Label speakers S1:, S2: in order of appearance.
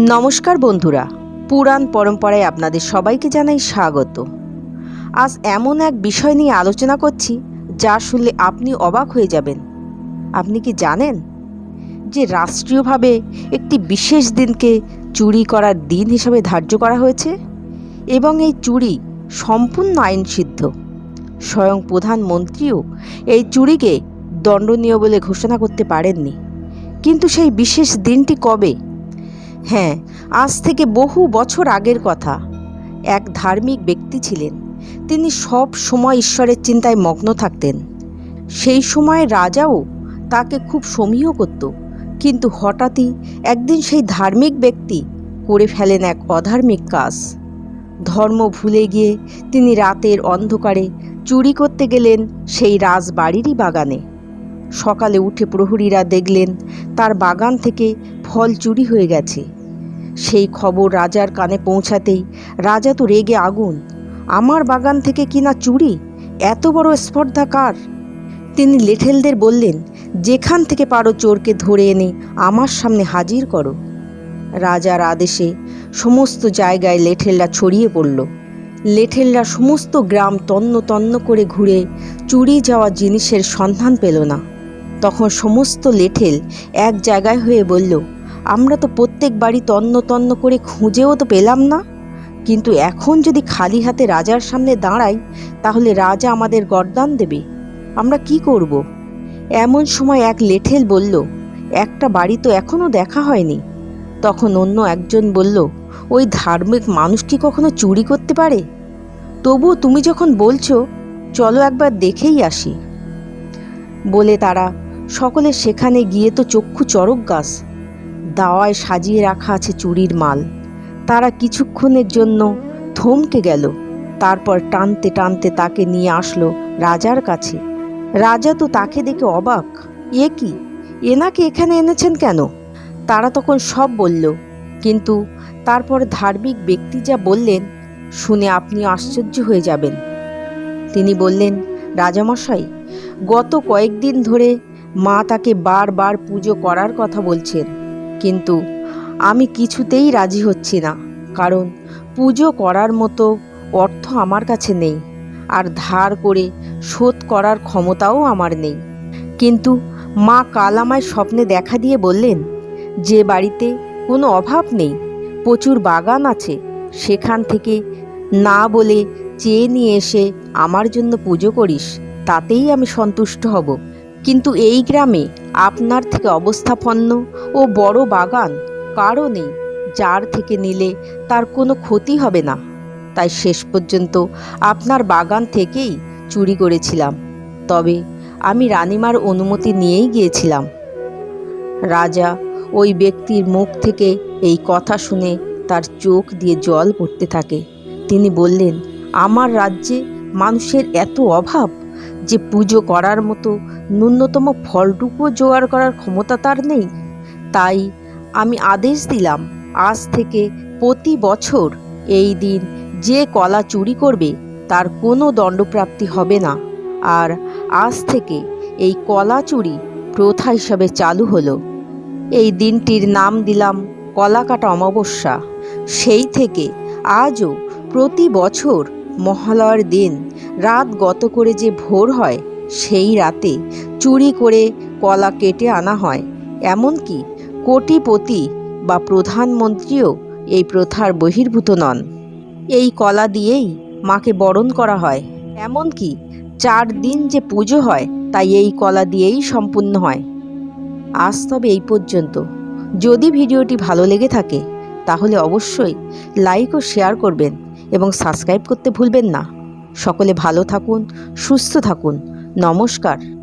S1: নমস্কার বন্ধুরা, পুরাণ পরম্পরায় আপনাদের সবাইকে জানাই স্বাগত। আজ এমন এক বিষয় নিয়ে আলোচনা করছি, যা শুনলে আপনি অবাক হয়ে যাবেন। আপনি কি জানেন যে রাষ্ট্রীয়ভাবে একটি বিশেষ দিনকে চুরি করার দিন হিসাবে ধার্য করা হয়েছে? এবং এই চুরি সম্পূর্ণ আইনসিদ্ধ। স্বয়ং প্রধানমন্ত্রীও এই চুরিকে দণ্ডনীয় বলে ঘোষণা করতে পারেননি। কিন্তু সেই বিশেষ দিনটি কবে হ্যাঁ আজ থেকে বহু বছর আগের কথা। এক ধার্মিক ব্যক্তি ছিলেন। তিনি সব সময় ঈশ্বরের চিন্তায় মগ্ন থাকতেন। সেই সময় রাজাও তাকে খুব সমীহ করত। কিন্তু হঠাৎই একদিন সেই ধার্মিক ব্যক্তি করে ফেলেন এক অধার্মিক কাজ। ধর্ম ভুলে গিয়ে তিনি রাতের অন্ধকারে চুরি করতে গেলেন সেই রাজবাড়িরই বাগানে। সকালে উঠে প্রহরীরা দেখলেন তার বাগান থেকে ফল চুরি হয়ে গেছে। সেই খবর রাজার কানে পৌঁছাতেই রাজা তো রেগে আগুন। আমার বাগান থেকে কিনা চুরি? এত বড় স্পর্ধা কার? তিনি লেঠেলদের বললেন, যেখান থেকে পারো চোরকে ধরে এনে আমার সামনে হাজির করো। রাজার আদেশে সমস্ত জায়গায় লেঠেলরা ছড়িয়ে পড়ল। লেঠেলরা সমস্ত গ্রাম তন্ন তন্ন করে ঘুরে চুরি যাওয়া জিনিসের সন্ধান পেল না। তখন সমস্ত লেঠেল এক জায়গায় হয়ে বলল আমরা তো প্রত্যেক বাড়ি তন্ন তন্ন করে খুঁজেও তো পেলাম না। কিন্তু এখন যদি খালি হাতে রাজার সামনে দাঁড়াই, তাহলে রাজা আমাদের গরদান দেবে। আমরা কি করব। এমন সময় এক লেঠেল বলল, একটা বাড়ি তো এখনও দেখা হয়নি। তখন অন্য একজন বলল, ওই ধার্মিক মানুষ কি কখনো চুরি করতে পারে? তবু তুমি যখন বলছো, চলো একবার দেখেই আসি। বলে তারা, সকলে সেখানে গিয়ে তো চক্ষু চরক গাছ। দাওয়ায় সাজিয়ে রাখা আছে চুরির মাল। তারা কিছুক্ষণের জন্য থমকে গেল। তারপর টানতে টানতে তাকে নিয়ে আসলো রাজার কাছে। রাজা তো তাকে দেখে অবাক। এ কি? এনাকে এখানে এনেছেন কেন? তারা তখন সব বলল। কিন্তু তারপর ধার্মিক ব্যক্তি যা বললেন, শুনে আপনি আশ্চর্য হয়ে যাবেন। তিনি বললেন, রাজামশাই, গত কয়েকদিন ধরে মা তাকে বারবার পুজো করার কথা বলছেন। কিন্তু আমি কিছুতেই রাজি হচ্ছি না, কারণ পুজো করার মতো অর্থ আমার কাছে নেই, আর ধার করে শোধ করার ক্ষমতাও আমার নেই। কিন্তু মা কাল আমায় স্বপ্নে দেখা দিয়ে বললেন, যে বাড়িতে কোনো অভাব নেই, প্রচুর বাগান আছে, সেখান থেকে না বলে চেয়ে নিয়ে এসে আমার জন্য পুজো করিস, তাতেই আমি সন্তুষ্ট হব। কিন্তু এই গ্রামে আপনার থেকে অবস্থাপন্ন ও বড় বাগান কারও নেই, যার থেকে নিলে তার কোনো ক্ষতি হবে না। তাই শেষ পর্যন্ত আপনার বাগান থেকেই চুরি করেছিলাম। তবে আমি রানিমার অনুমতি নিয়েই গিয়েছিলাম। রাজা ওই ব্যক্তির মুখ থেকে এই কথা শুনে তার চোখ দিয়ে জল পড়তে থাকে। তিনি বললেন, আমার রাজ্যে মানুষের এত অভাব যে পুজো করার মতো ন্যূনতম ফলটুকুও জোগাড় করার ক্ষমতা তার নেই। তাই আমি আদেশ দিলাম, আজ থেকে প্রতি বছর এই দিন যে কলা চুরি করবে, তার কোনো দণ্ডপ্রাপ্তি হবে না। আর আজ থেকে এই কলা চুরি প্রথা হিসাবে চালু হলো। এই দিনটির নাম দিলাম কলাকাটা অমাবস্যা। সেই থেকে আজও প্রতি বছর মহালয়ার দিন। রাত গত করে যে ভোর হয়, সেই রাতে চুরি করে কলা কেটে আনা হয়। এমনকি কোটিপতি বা প্রধানমন্ত্রীও এই প্রথার বহির্ভূত নন। এই কলা দিয়েই মাকে বরণ করা হয়। এমনকি চার দিন যে পুজো হয়, তাই এই কলা দিয়েই সম্পূর্ণ হয়। আজ তবে এই পর্যন্ত। যদি ভিডিওটি ভালো লেগে থাকে, তাহলে অবশ্যই লাইক ও শেয়ার করবেন। এবং সাবস্ক্রাইব করতে ভুলবেন না। সকলে ভালো থাকুন সুস্থ থাকুন। নমস্কার।